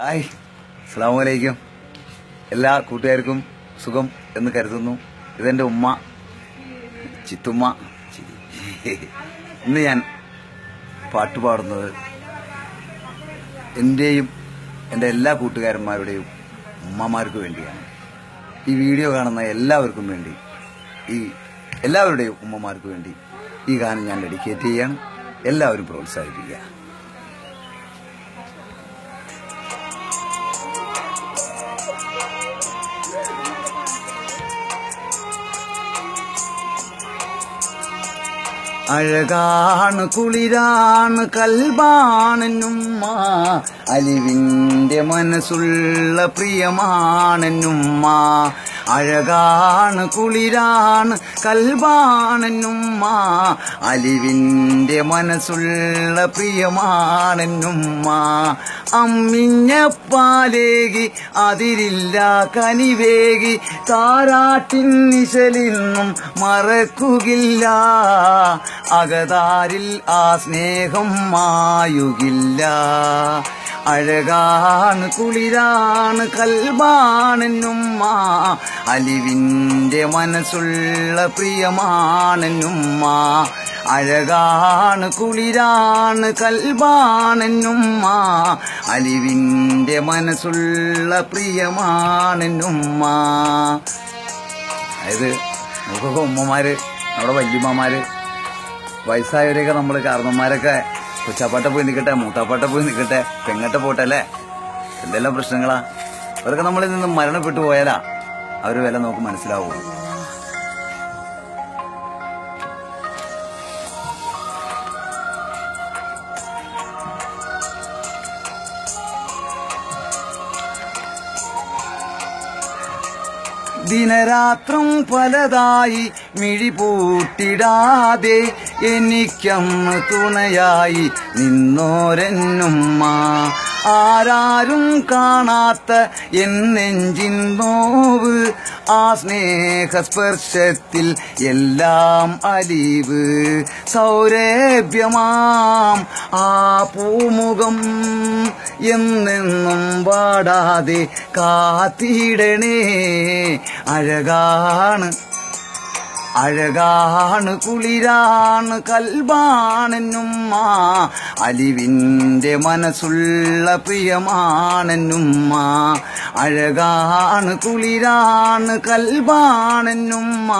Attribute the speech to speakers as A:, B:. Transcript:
A: Hi അസ്സാമലൈക്കും എല്ലാ കൂട്ടുകാർക്കും സുഖം എന്ന് കരുതുന്നു. ഇതെന്റെ ഉമ്മ ചിത്തുമ്മ. ഇന്ന് ഞാൻ പാട്ട് പാടുന്നത് എന്റെയും എന്റെ എല്ലാ കൂട്ടുകാരന്മാരുടെയും ഉമ്മമാർക്ക് വേണ്ടിയാണ്. ഈ വീഡിയോ കാണുന്ന എല്ലാവർക്കും വേണ്ടി ഈ എല്ലാവരുടെയും ഉമ്മമാർക്ക് വേണ്ടി ഈ ഗാനം ഞാൻ ഡെഡിക്കേറ്റ് ചെയ്യാണ്. എല്ലാവരും പ്രോത്സാഹിപ്പിക്കുക. അഴകാണ് കുളിരാണ് കൽബാണെന്നുമ്മ അലിവിന്റെ മനസ്സുള്ള പ്രിയമാണെന്നുമ്മ അഴകാണ് കുളിരാണ് കൽബാണെന്നുമ്മ. അലിവിന്റെ മനസ്സുള്ള പ്രിയമാണെന്നുമ്മ. അമ്മിഞ്ഞപ്പാലേകി അതിരില്ല കനിവേകി താരാട്ടിൻ നിശലിന്നും മറക്കുകില്ല. അകതാരിൽ ആ സ്നേഹം മായുകില്ല. അഴകാണ് കുളിരാണ് കൽബാണെന്നുമ്മ. അലിവിന്റെ മനസ്സുള്ള പ്രിയമാണെന്നുമ്മ. അഴകാണ് കുളിരാണ് കൽബാണെന്നുമ്മ. അലിവിന്റെ മനസ്സുള്ള പ്രിയമാണെന്നുമ്മ. അതായത് നമുക്കൊക്കെ ഉമ്മമാര് നമ്മുടെ വല്യമ്മമാര്. വയസ്സായവരെയൊക്കെ നമ്മൾ കാരണന്മാരൊക്കെ കൊച്ചാപ്പാട്ട പോയി നിൽക്കട്ടെ മൂത്താപ്പാട്ട പോയി നിൽക്കട്ടെ പെങ്ങട്ട പോട്ടെ അല്ലേ? എന്തെല്ലാം പ്രശ്നങ്ങളാ? അവരൊക്കെ നമ്മളിൽ നിന്ന് മരണപ്പെട്ടു പോയാലാ അവർ വില നോക്ക് മനസ്സിലാവൂ. ദിനരാത്രം പലതായി മിഴി പൂട്ടിടാതെ എനിക്കമ്മ തുണയായി നിന്നോരെന്നുമ്മ. ആരാരും കാണാത്ത എൻ നെഞ്ചിൻ നോവ്. ആ സ്നേഹസ്പർശത്തിൽ എല്ലാം അലിവ്. സൗരഭ്യമാം ആ പൂമുഖം എന്നെന്നും പാടാതെ കാത്തിടണേ. അഴകാണ് അഴകാണ് കുളിരാണ് കൽബാണെന്നുമ്മ. അലിവിന്റെ മനസ്സുള്ള പ്രിയമാണെന്നുമ്മ. അഴകാണ് കുളിരാണ് കൽബാണെന്നുമ്മ.